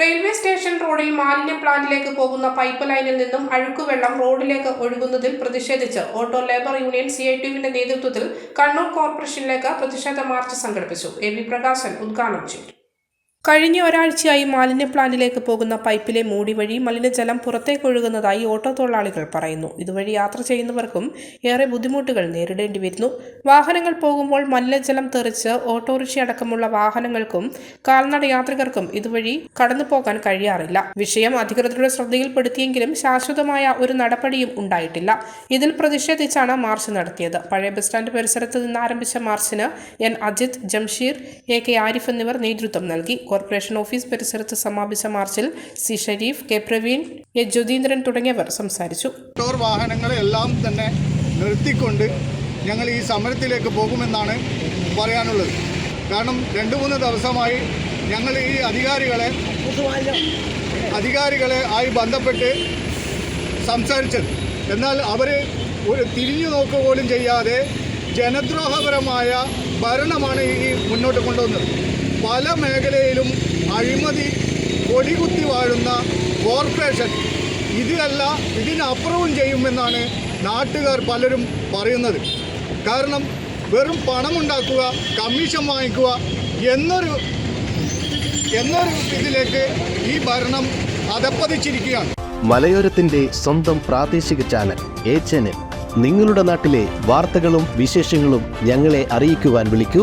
Railway station റോഡിൽ മാലിന്യ പ്ലാന്റിലേക്ക് പോകുന്ന പൈപ്പ് ലൈനിൽ നിന്നും അഴുക്കുവെള്ളം റോഡിലേക്ക് ഒഴുകുന്നതിൽ പ്രതിഷേധിച്ച് auto labour union C I ടിയുവിന്റെ നേതൃത്വത്തിൽ കണ്ണൂർ കോർപ്പറേഷനിലേക്ക് പ്രതിഷേധ മാർച്ച് സംഘടിപ്പിച്ചു. എ വി പ്രകാശൻ ഉദ്ഘാടനം ചെയ്തു. കഴിഞ്ഞ ഒരാഴ്ചയായി മാലിന്യ പ്ലാന്റിലേക്ക് പോകുന്ന പൈപ്പിലെ മൂടി വഴി മലിനജലം പുറത്തേക്ക് ഒഴുകുന്നതായി ഓട്ടോ തൊഴിലാളികൾ പറയുന്നു. ഇതുവഴി യാത്ര ചെയ്യുന്നവർക്കും ഏറെ ബുദ്ധിമുട്ടുകൾ നേരിടേണ്ടി വരുന്നു. വാഹനങ്ങൾ പോകുമ്പോൾ മലിനജലം തെറിച്ച് ഓട്ടോറിക്ഷ അടക്കമുള്ള വാഹനങ്ങൾക്കും കാൽനട യാത്രികർക്കും ഇതുവഴി കടന്നു പോകാൻ കഴിയാറില്ല. വിഷയം അധികൃതരുടെ ശ്രദ്ധയിൽപ്പെടുത്തിയെങ്കിലും ശാശ്വതമായ ഒരു നടപടിയും ഉണ്ടായിട്ടില്ല. ഇതിൽ പ്രതിഷേധിച്ചാണ് മാർച്ച് നടത്തിയത്. പഴയ ബസ് സ്റ്റാൻഡ് പരിസരത്ത് നിന്ന് ആരംഭിച്ച മാർച്ചിന് N. Ajith Jamsheer A. K. Arif എന്നിവർ നേതൃത്വം നൽകി. കോർപ്പറേഷൻ ഓഫീസ് പരിസരത്ത് സമാപിച്ച മാർച്ചിൽ C Shareef K Praveen A Jyothindran തുടങ്ങിയവർ സംസാരിച്ചു. വാഹനങ്ങളെല്ലാം തന്നെ നിർത്തിക്കൊണ്ട് ഞങ്ങൾ ഈ സമരത്തിലേക്ക് പോകുമെന്നാണ് പറയാനുള്ളത്. കാരണം രണ്ട് മൂന്ന് ദിവസമായി ഞങ്ങൾ ഈ അധികാരികളെ അധികാരികളെ ആയി ബന്ധപ്പെട്ട് സംസാരിച്ചത്. എന്നാൽ അവർ ഒരു തിരിഞ്ഞു നോക്കുക പോലും ചെയ്യാതെ ജനദ്രോഹപരമായ ഭരണമാണ് ഈ മുന്നോട്ട് കൊണ്ടുവന്നത്. പല മേഖലയിലും അഴിമതി കൊടികുത്തി വാഴുന്ന കോർപ്പറേഷൻ ഇതിലല്ല ഇതിനപ്പുറവും ചെയ്യുമെന്നാണ് നാട്ടുകാർ പലരും പറയുന്നത്. കാരണം വെറും പണമുണ്ടാക്കുക കമ്മീഷൻ വാങ്ങിക്കുക എന്നൊരു എന്നൊരു ഇതിലേക്ക് ഈ ഭരണം അതപ്പതിച്ചിരിക്കുകയാണ്. മലയോരത്തിന്റെ സ്വന്തം പ്രാദേശിക ചാനൽ എ ചാനൽ. നിങ്ങളുടെ നാട്ടിലെ വാർത്തകളും വിശേഷങ്ങളും ഞങ്ങളെ അറിയിക്കുവാൻ വിളിക്കൂ.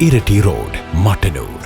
ഇരട്ടി റോഡ് മട്ടന്നൂർ.